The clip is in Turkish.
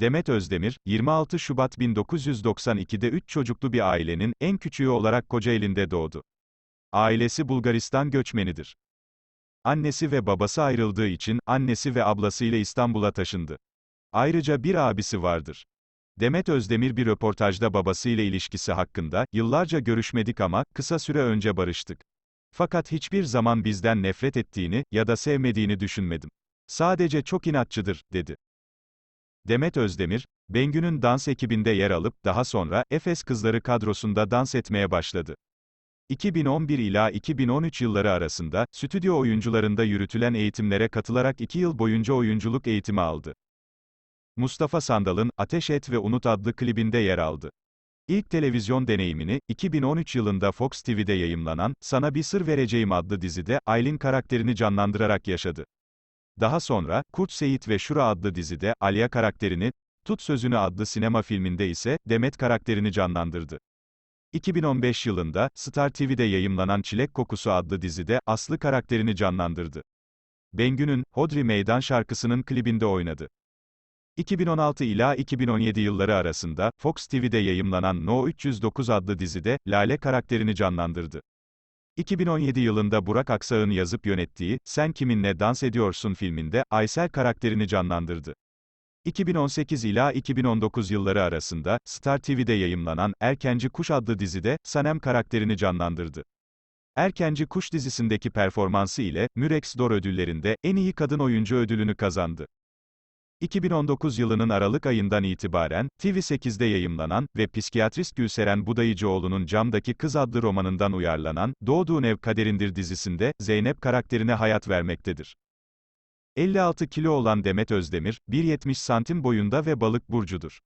Demet Özdemir, 26 Şubat 1992'de 3 çocuklu bir ailenin en küçüğü olarak Kocaeli'nde doğdu. Ailesi Bulgaristan göçmenidir. Annesi ve babası ayrıldığı için annesi ve ablasıyla İstanbul'a taşındı. Ayrıca bir abisi vardır. Demet Özdemir bir röportajda babasıyla ilişkisi hakkında, yıllarca görüşmedik ama, kısa süre önce barıştık. Fakat hiçbir zaman bizden nefret ettiğini ya da sevmediğini düşünmedim. Sadece çok inatçıdır, dedi. Demet Özdemir, Bengü'nün dans ekibinde yer alıp, daha sonra, Efes Kızları kadrosunda dans etmeye başladı. 2011 ila 2013 yılları arasında, stüdyo oyuncularında yürütülen eğitimlere katılarak 2 yıl boyunca oyunculuk eğitimi aldı. Mustafa Sandal'ın Ateş Et ve Unut adlı klibinde yer aldı. İlk televizyon deneyimini, 2013 yılında Fox TV'de yayımlanan, Sana Bir Sır Vereceğim adlı dizide, Aylin karakterini canlandırarak yaşadı. Daha sonra, Kurt Seyit ve Şura adlı dizide, Alya karakterini, Tut Sözünü adlı sinema filminde ise, Demet karakterini canlandırdı. 2015 yılında, Star TV'de yayımlanan Çilek Kokusu adlı dizide, Aslı karakterini canlandırdı. Bengü'nün, Hodri Meydan şarkısının klibinde oynadı. 2016 ila 2017 yılları arasında, Fox TV'de yayımlanan No 309 adlı dizide, Lale karakterini canlandırdı. 2017 yılında Burak Aksağ'ın yazıp yönettiği, Sen Kiminle Dans Ediyorsun filminde, Aysel karakterini canlandırdı. 2018 ila 2019 yılları arasında, Star TV'de yayımlanan, Erkenci Kuş adlı dizide, Sanem karakterini canlandırdı. Erkenci Kuş dizisindeki performansı ile, Mürex Dor ödüllerinde, en iyi kadın oyuncu ödülünü kazandı. 2019 yılının Aralık ayından itibaren, TV8'de yayımlanan ve psikiyatrist Gülseren Budayıcıoğlu'nun Camdaki Kız adlı romanından uyarlanan, Doğduğun Ev Kaderindir dizisinde, Zeynep karakterine hayat vermektedir. 56 kilo olan Demet Özdemir, 1.70 santim boyunda ve balık burcudur.